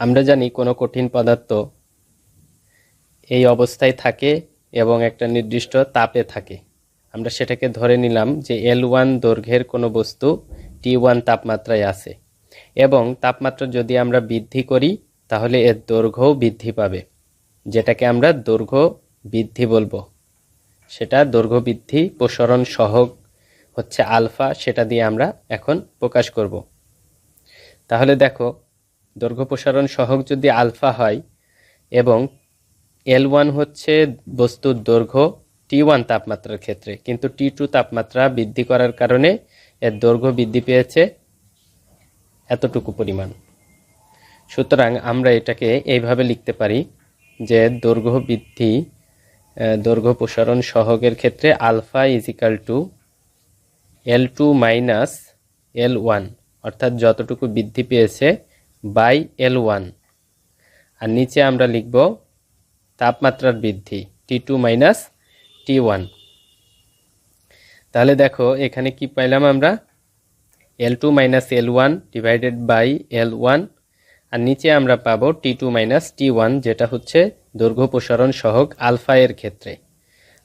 আমরা জানি কোনো কঠিন পদার্থ এই অবস্থায় থাকে এবং একটা নির্দিষ্ট তাপে থাকে। আমরা সেটাকে ধরে নিলাম যে এল ওয়ান দৈর্ঘ্যের কোনো বস্তু টি ওয়ান তাপমাত্রায় আছে এবং তাপমাত্রা যদি আমরা বৃদ্ধি করি, তাহলে এর দৈর্ঘ্যও বৃদ্ধি পাবে। যেটাকে আমরা দৈর্ঘ্য বৃদ্ধি বলব। সেটা দৈর্ঘ্য বৃদ্ধি প্রসারণ সহগ হচ্ছে আলফা, সেটা দিয়ে আমরা এখন প্রকাশ করব। তাহলে দেখো দৈর্ঘ্য প্রসারণ সহগ যদি আলফা হয় এবং এল ওয়ান হচ্ছে বস্তুর দৈর্ঘ্য টি ওয়ান তাপমাত্রার ক্ষেত্রে, কিন্তু টি টু তাপমাত্রা বৃদ্ধি করার কারণে এর দৈর্ঘ্য বৃদ্ধি পেয়েছে এতটুকু পরিমাণ। সুতরাং আমরা এটাকে এইভাবে লিখতে পারি যে দৈর্ঘ্য বৃদ্ধি দৈর্ঘ্য প্রসারণ সহগের ক্ষেত্রে alpha is equal to L two minus L one অর্থাৎ যতটুকু বৃদ্ধি পেয়েছে বাই এল ওয়ান। আর নিচে আমরা লিখব তাপমাত্রার বৃদ্ধি, T two minus T one. তাহলে দেখো, এখানে কি পাইলাম আমরা? L two minus L one divided by L one. আর নিচে আমরা পাবো T two minus T one, যেটা হচ্ছে দৈর্ঘ্য প্রসারণ সহগ আলফা এর ক্ষেত্রে।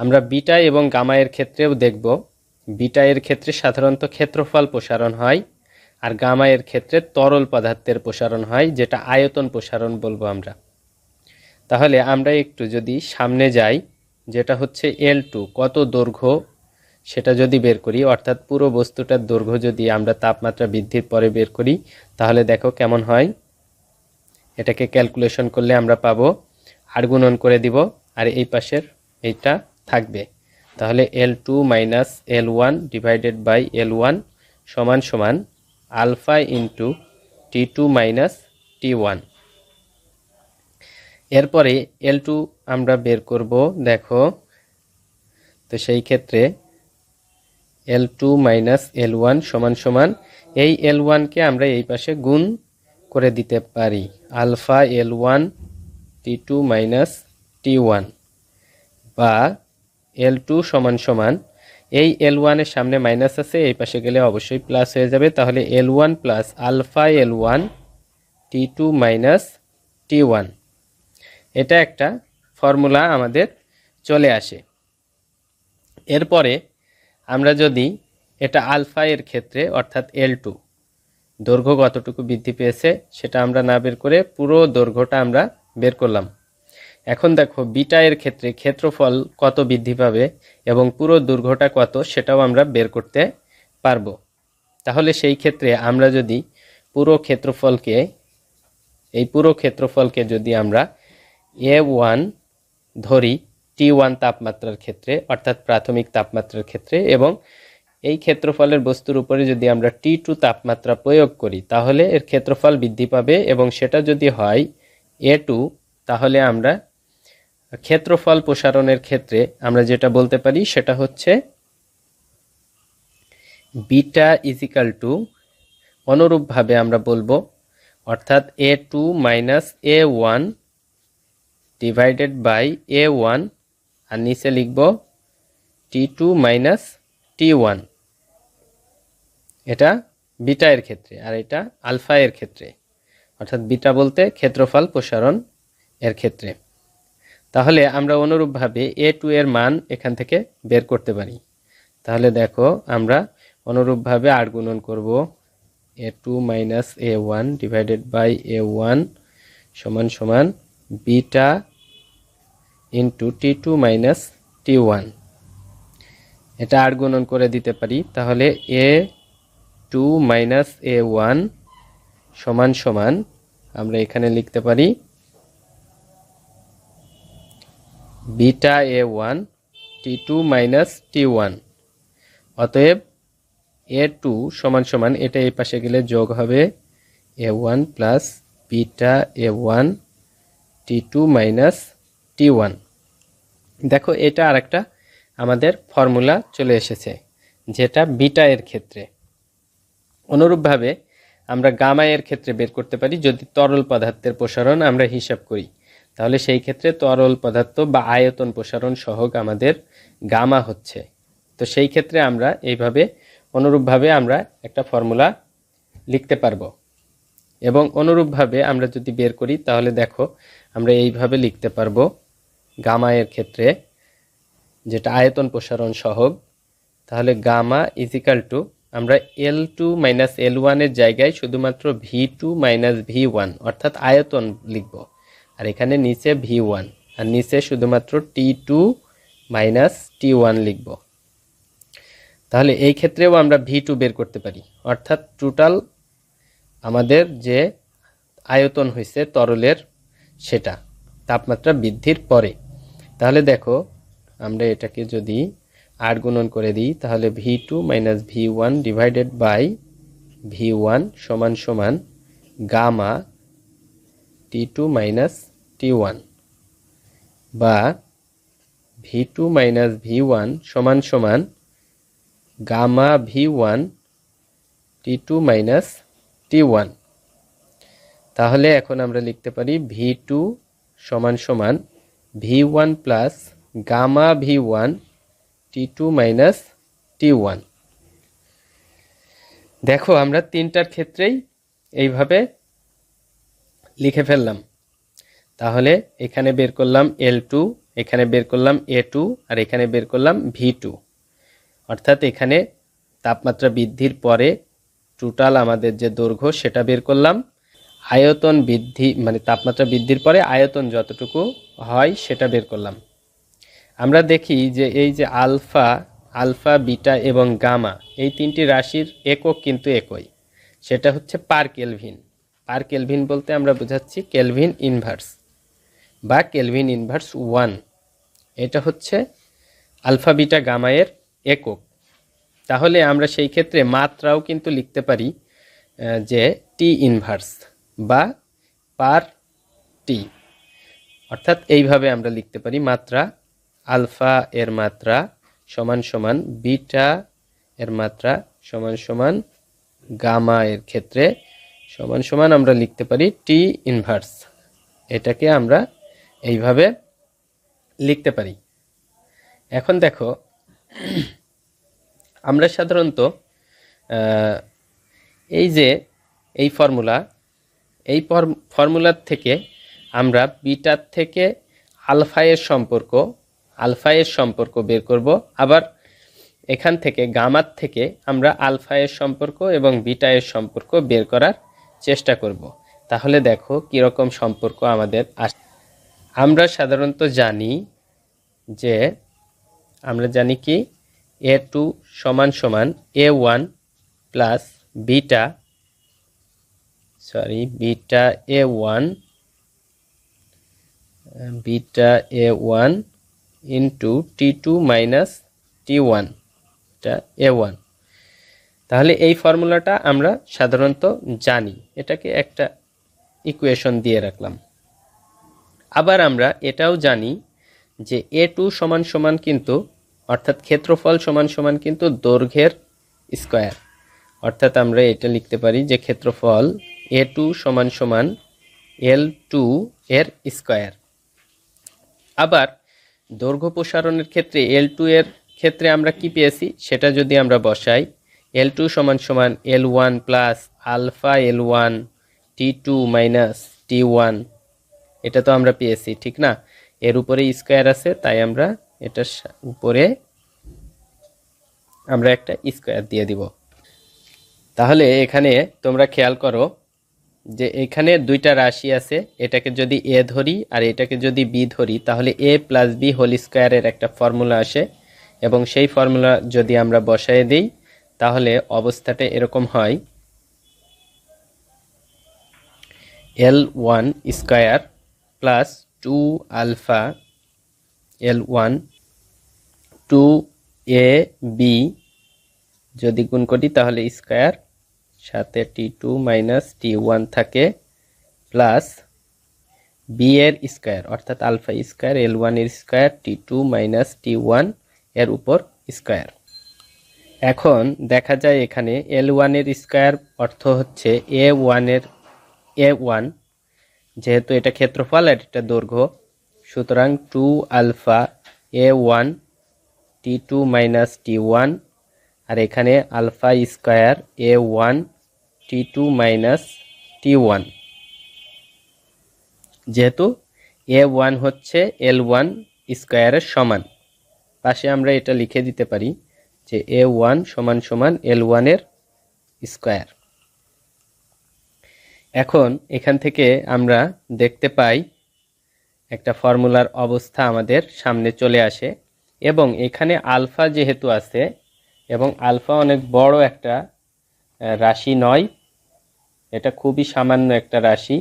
আমরা বিটা এবং গামা এর ক্ষেত্রেও দেখব। বিটা এর ক্ষেত্রে সাধারণত ক্ষেত্রফল প্রসারণ হয় আর গামা এর ক্ষেত্রে তরল পদার্থের প্রসারণ হয়, যেটা আয়তন প্রসারণ বলব আমরা। তাহলে আমরা একটু যদি সামনে যাই, যেটা হচ্ছে এল টু কত দৈর্ঘ্য সেটা যদি বের করি, অর্থাৎ পুরো বস্তুটার দৈর্ঘ্য যদি আমরা তাপমাত্রা বৃদ্ধির পরে বের করি, তাহলে দেখো কেমন হয়। এটাকে ক্যালকুলেশন করলে আমরা পাবো, আর গুণন করে দিব, আর এই পাশের এইটা থাকবে। তাহলে L two minus L one divided by L one সমান সমান alpha into T two minus T one এরপরে এল টু আমরা বের করব, দেখো। তো সেই ক্ষেত্রে L two minus L one সমান সমান, এই এল ওয়ানকে আমরা এই পাশে গুণ করে দিতে পারি। Alpha L one T two minus T one বা এল টু সমান সমান এই এল ওয়ানের সামনে মাইনাস আছে, এই পাশে গেলে অবশ্যই প্লাস হয়ে যাবে। তাহলে L one plus alpha L one T two minus T one এটা একটা ফর্মুলা আমাদের চলে আসে। এরপরে আমরা যদি এটা আলফা এর ক্ষেত্রে, অর্থাৎ এল টু দৈর্ঘ্য কতটুকু বৃদ্ধি পেয়েছে, সেটা আমরা না বের করে পুরো দৈর্ঘ্যটা আমরা বের করলাম। এখন দেখো, বিটা এর ক্ষেত্রে ক্ষেত্রফল কত বৃদ্ধি পাবে এবং পুরো দৈর্ঘ্যটা কত সেটাও আমরা বের করতে পারব। তাহলে সেই ক্ষেত্রে আমরা যদি পুরো ক্ষেত্রফলকে, এই পুরো ক্ষেত্রফলকে যদি আমরা এ ওয়ান ধরি টি ওয়ান তাপমাত্রার ক্ষেত্রে, অর্থাৎ প্রাথমিক তাপমাত্রার ক্ষেত্রে, এবং এই ক্ষেত্রফলের বস্তুর উপরে যদি আমরা টি টু তাপমাত্রা প্রয়োগ করি, তাহলে এর ক্ষেত্রফল বৃদ্ধি পাবে এবং সেটা যদি হয় এ টু তাহলে আমরা ক্ষেত্রফল প্রসারণের ক্ষেত্রে আমরা যেটা বলতে পারি সেটা হচ্ছে বিটা ইজিক্যাল টু অনুরূপভাবে আমরা বলব, অর্থাৎ A two minus A one divided by A one আর নিচে লিখব T two minus T one এটা বিটা এর ক্ষেত্রে, আর এটা আলফা এর ক্ষেত্রে, অর্থাৎ বিটা বলতে ক্ষেত্রফল প্রসারণ এর ক্ষেত্রে। তাহলে আমরা অনুরূপভাবে এ টু এর মান এখান থেকে বের করতে পারি। তাহলে দেখো, আমরা অনুরূপভাবে আর গুণন করব A two minus A one divided by A one সমান সমান beta into T two minus T one এটা আর গুণন করে দিতে পারি। তাহলে A two minus A one সমান সমান আমরা এখানে লিখতে পারি beta A one, T two minus T one. অতএব এ টু সমান সমান এটা এই পাশে গেলে যোগ হবে A one plus beta A one, T two minus T one. দেখো এটা আরেকটা আমাদের ফর্মুলা চলে এসেছে, যেটা বিটা এর ক্ষেত্রে। অনুরূপভাবে আমরা গামা ক্ষেত্রে বের করতে পারি, যদি তরল পদার্থের প্রসারণ আমরা হিসাব করি। তাহলে সেই ক্ষেত্রে তরল পদার্থ বা আয়তন প্রসারণ সহগ আমাদের গামা হচ্ছে। তো সেই ক্ষেত্রে আমরা এইভাবে অনুরূপভাবে আমরা একটা ফর্মুলা লিখতে পারব। এবং অনুরূপভাবে আমরা যদি বের করি, তাহলে দেখো আমরা এইভাবে লিখতে পারব গামা এর ক্ষেত্রে যেটা আয়তন প্রসারণ সহগ, তাহলে গামা ইজিক্যাল টু আমরা এল টু মাইনাস এল ওয়ানের জায়গায় শুধুমাত্র V two minus V one অর্থাৎ আয়তন লিখব। আর এখানে নিচে ভি ওয়ান আর নিচে শুধুমাত্র T two minus T one লিখব। তাহলে এই ক্ষেত্রেও আমরা ভি টু বের করতে পারি। অর্থাৎ টোটাল আমাদের যে আয়তন হয়েছে তরলের, সেটা, তাপমাত্রা বৃদ্ধির পরে। তাহলে দেখো, আমরা এটাকে যদি আট গুণন করে দিই, তাহলে V two minus V one divided by V one সমান সমান gamma T two minus T one বা V two minus V one সমান সমান gamma V one T two minus T one তাহলে এখন আমরা লিখতে পারি ভি টু সমান সমান V one plus gamma V one T two minus T one দেখো, আমরা তিনটার ক্ষেত্রেই এইভাবে লিখে ফেললাম। তাহলে এখানে বের করলাম এল টু এখানে বের করলাম এ টু আর এখানে বের করলাম ভি টু অর্থাৎ এখানে তাপমাত্রা বৃদ্ধির পরে টোটাল আমাদের যে দৈর্ঘ্য, সেটা বের করলাম। আয়তন বৃদ্ধি মানে তাপমাত্রা বৃদ্ধির পরে আয়তন যতটুকু হয়, সেটা বের করলাম। আমরা দেখি যে এই যে আলফা আলফা, বিটা এবং গামা, এই তিনটি রাশির একক কিন্তু একই। সেটা হচ্ছে পার কেলভিন পার কেলভিন বলতে আমরা বোঝাচ্ছি কেলভিন ইনভার্স। বা কেলভিন ইনভার্স ওয়ান। এটা হচ্ছে আলফা বিটা গামায়ের একক। তাহলে আমরা সেই ক্ষেত্রে মাত্রাও কিন্তু লিখতে পারি যে টি ইনভার্স বা পার টি। অর্থাৎ এইভাবে আমরা লিখতে পারি মাত্রা আলফা এর মাত্রা সমান সমান বিটা এর মাত্রা সমান সমান গামা এর ক্ষেত্রে সমান সমান আমরা লিখতে পারি টি ইনভার্স। এটাকে আমরা এইভাবে লিখতে পারি। এখন দেখো, আমরা সাধারণত এই যে এই ফর্মুলা, এই ফর্মুলার থেকে আমরা বিটার থেকে আলফায়ের সম্পর্ক আলফায়ের সম্পর্ক বের করব। আবার এখান থেকে গামার থেকে আমরা আলফায়ের সম্পর্ক এবং বিটায়ের সম্পর্ক বের করার চেষ্টা করব। তাহলে দেখো কীরকম সম্পর্ক আমাদের আস আমরা সাধারণত জানি যে আমরা জানি কি? এ টু সমান সমান A one plus beta sorry beta A one beta A one into T two minus T one A one তাহলে এই ফর্মুলাটা আমরা সাধারণত জানি। এটাকে একটা ইকুয়েশন দিয়ে রাখলাম। আবার আমরা এটাও জানি যে এ টু সমান সমান কিন্তু, অর্থাৎ ক্ষেত্রফল সমান সমান কিন্তু দৈর্ঘ্যের স্কোয়ার অর্থাৎ আমরা এটা লিখতে পারি যে ক্ষেত্রফল এ টু সমান সমান এল টু এর স্কোয়ার আবার দৈর্ঘ্য প্রসারণের ক্ষেত্রে এল টু এর ক্ষেত্রে আমরা কি পেয়েছি? সেটা যদি আমরা বসাই এল টু সমান সমান L one plus alpha L one T two minus T one এটা তো আমরা পেয়েছি, ঠিক না? এর উপরে স্কোয়ার আছে, তাই আমরা এটার উপরে আমরা একটা স্কোয়ার দিয়ে দিব। তাহলে এখানে তোমরা খেয়াল করো যে এখানে দুইটা রাশি আছে, এটাকে যদি এ ধরি আর এটাকে যদি বি ধরি, তাহলে এ প্লাস বি হোল স্কোয়ারের একটা ফর্মুলা আসে এবং সেই ফর্মুলা যদি আমরা বসায় দিই, তাহলে অবস্থাটা এরকম হয়, L one square plus two alpha L one two A B যদি গুণ করি তাহলে স্কোয়ার সাথে T two minus T one থাকে প্লাস বি এর স্কোয়ার অর্থাৎ আলফা স্কোয়ার এল ওয়ানের square T two minus T ওয়ানের উপর স্কোয়ার এখন দেখা যায় এখানে এল ওয়ানের স্কোয়ার অর্থ হচ্ছে এ ওয়ানের এ ওয়ান যেহেতু এটা ক্ষেত্রফল আর এটা দৈর্ঘ্য, সুতরাং two alpha A one T two minus T one আর এখানে alpha square A one T two minus T one যেহেতু এ ওয়ান হচ্ছে এল ওয়ান স্কোয়ারের সমান, পাশে আমরা এটা লিখে দিতে পারি যে এ ওয়ান সমান সমান এল ওয়ানের স্কোয়ার এখন এখান থেকে আমরা দেখতে পাই একটা ফর্মুলার অবস্থা আমাদের সামনে চলে আসে এবং এখানে আলফা যেহেতু আছে এবং আলফা অনেক বড় একটা রাশি নয়, এটা খুবই সামান্য একটা রাশি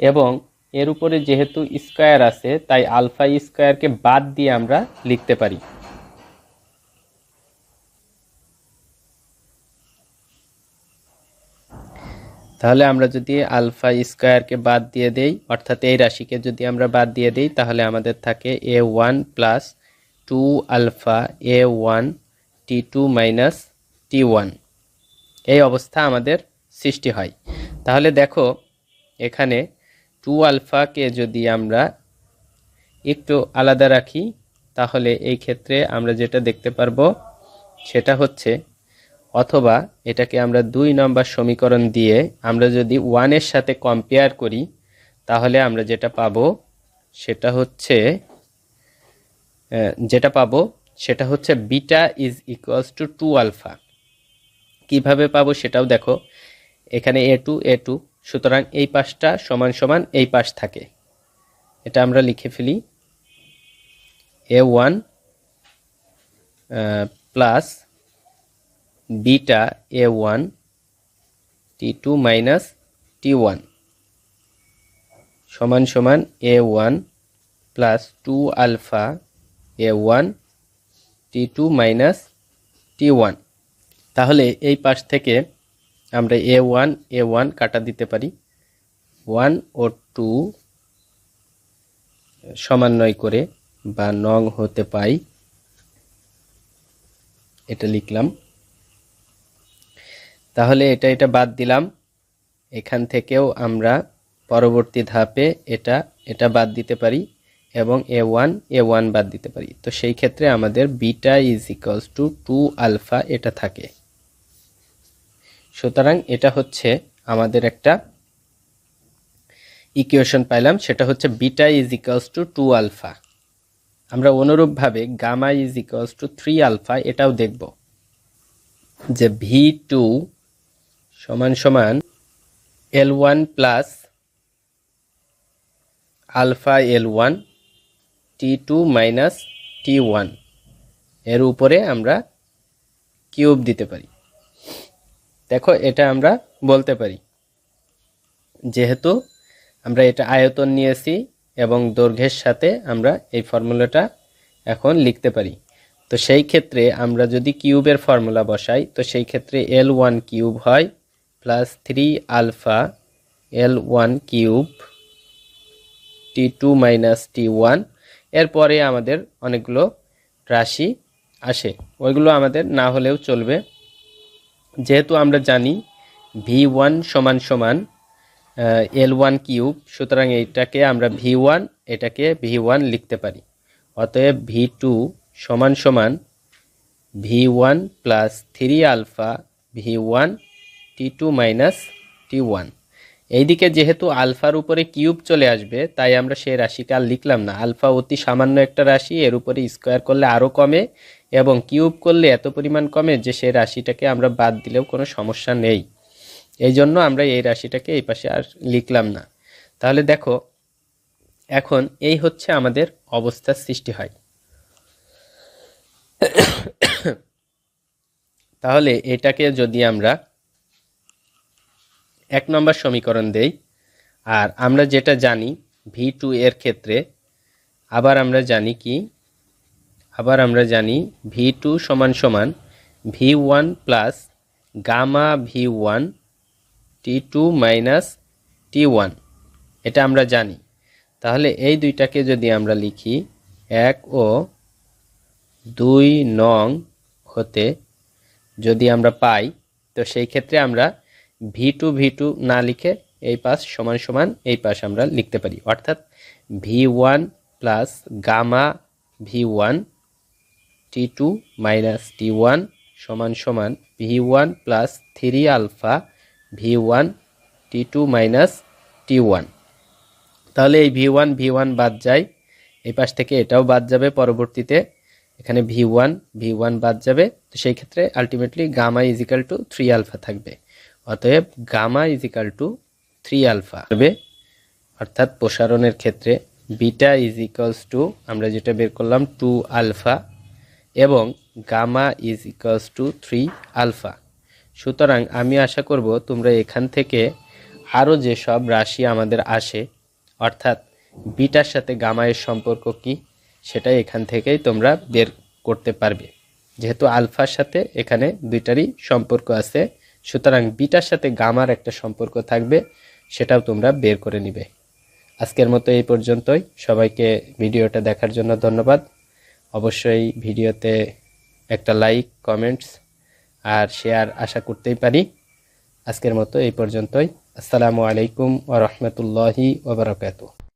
এবং এর উপরে যেহেতু স্কোয়ার আছে, তাই আলফা স্কোয়ারকে বাদ দিয়ে আমরা লিখতে পারি। তাহলে আমরা যদি আলফা স্কোয়ারকে বাদ দিয়ে দেই, অর্থাৎ এই রাশিকে যদি আমরা বাদ দিয়ে দিই, তাহলে আমাদের থাকে A one plus two alpha A one T two minus T one. এই অবস্থা আমাদের সৃষ্টি হয়। তাহলে দেখো, এখানে টু আলফাকে যদি আমরা একটু আলাদা রাখি, তাহলে এই ক্ষেত্রে আমরা যেটা দেখতে পারব, সেটা হচ্ছে অথবা এটাকে আমরা দুই নম্বর সমীকরণ দিয়ে আমরা যদি ওয়ানের সাথে কম্পেয়ার করি, তাহলে আমরা যেটা পাবো সেটা হচ্ছে যেটা পাবো সেটা হচ্ছে beta is equals to two alpha কীভাবে পাবো সেটাও দেখো, এখানে এ টু এ টু সুতরাং এই পাশটা সমান সমান এই পাশ থাকে। এটা আমরা লিখে ফেলি A one plus beta A one T two minus T one সমান সমান A one plus two alpha A one T two minus T one তাহলে এই পাশ থেকে আমরা এ ওয়ান এ ওয়ান কাটা দিতে পারি। ওয়ান ও টু সমন্বয় করে বা নং হতে পাই। এটা লিখলাম। তাহলে এটা এটা বাদ দিলাম। এখান থেকেও আমরা পরবর্তী ধাপে এটা এটা বাদ দিতে পারি এবং এ ওয়ান এ ওয়ান বাদ দিতে পারি। তো সেই ক্ষেত্রে আমাদের beta is equals to two alpha এটা থাকে। সুতরাং এটা হচ্ছে আমাদের একটা ইকুয়েশন পাইলাম, সেটা হচ্ছে beta is equals to two alpha আমরা অনুরূপভাবে gamma is equals to three alpha এটাও দেখব যে ভি টু সমান সমান L one plus alpha L one T two minus T ওয়ানের উপরে আমরা কিউব দিতে পারি। দেখো, এটা আমরা বলতে পারি। যেহেতু আমরা এটা আয়তন নিয়েছি এবং দৈর্ঘ্যের সাথে আমরা এই ফর্মুলাটা এখন লিখতে পারি। তো সেই ক্ষেত্রে আমরা যদি কিউবের ফর্মুলা বসাই, তো সেই ক্ষেত্রে এল ওয়ান কিউব হয় plus three alpha L one cube T two minus T one এরপরে আমাদের অনেকগুলো রাশি আসে। ওইগুলো আমাদের না হলেও চলবে। যেহেতু আমরা জানি ভি ওয়ান সমান সমান এল ওয়ান কিউব সুতরাং এইটাকে আমরা ভি ওয়ান এটাকে ভি ওয়ান লিখতে পারি। অতএব ভি টু সমান সমান V one plus three alpha V one T two minus T one এইদিকে যেহেতু আলফার উপরে কিউব চলে আসবে, তাই আমরা সেই রাশিটা আর লিখলাম না। আলফা অতি সামান্য একটা রাশি, এর উপরে স্কোয়ার করলে আরও কমে এবং কিউব করলে এত পরিমাণ কমে যে সেই রাশিটাকে আমরা বাদ দিলেও কোনো সমস্যা নেই। এই জন্য আমরা এই রাশিটাকে এই পাশে আর লিখলাম না। তাহলে দেখো, এখন এই হচ্ছে আমাদের অবস্থার সৃষ্টি হয়। তাহলে এটাকে যদি আমরা এক নম্বর সমীকরণ দেই। আর আমরা যেটা জানি ভি টু এর ক্ষেত্রে আবার আমরা জানি কি? আবার আমরা জানি ভি টু সমান সমান V one plus gamma V one T two minus T one এটা আমরা জানি। তাহলে এই দুইটাকে যদি আমরা লিখি, এক ও দুই নং হতে যদি আমরা পাই, তো সেই ক্ষেত্রে আমরা ভি টু ভি টু না লিখে এই পাশ সমান সমান এই পাশ আমরা লিখতে পারি। অর্থাৎ v one plus gamma v one t two minus t one সমান সমান v one plus three alpha v one t two minus t one তাহলে এই ভি ওয়ান ভি ওয়ান বাদ যায়। এই পাশ থেকে এটাও বাদ যাবে পরবর্তীতে। এখানে ভি ওয়ান ভি ওয়ান বাদ যাবে। তো সেই ক্ষেত্রে ultimately gamma equal to three alpha থাকবে। অতএব gamma equal to three alpha হবে। অর্থাৎ প্রসারণের ক্ষেত্রে বিটা ইজ ইকালস টু আমরা যেটা বের করলাম টু আলফা এবং gamma is equals to three alpha সুতরাং আমি আশা করব তোমরা এখান থেকে আরও যেসব রাশি আমাদের আসে, অর্থাৎ বিটার সাথে গামায়ের সম্পর্ক কি সেটা এখান থেকেই তোমরা বের করতে পারবে। যেহেতু আলফার সাথে এখানে দুইটারই সম্পর্ক আছে সুতরাং বিটার সাথে গামার একটা সম্পর্ক থাকবে, সেটাও তোমরা বের করে নিবে। আজকের মতো এই পর্যন্তই। সবাইকে ভিডিওটা দেখার জন্য ধন্যবাদ। অবশ্যই ভিডিওতে একটা লাইক, কমেন্টস আর শেয়ার আশা করতেই পারি। আজকের মতো এই পর্যন্তই। আসসালামু আলাইকুম ওয়া রাহমাতুল্লাহি ওয়া বারাকাতুহু।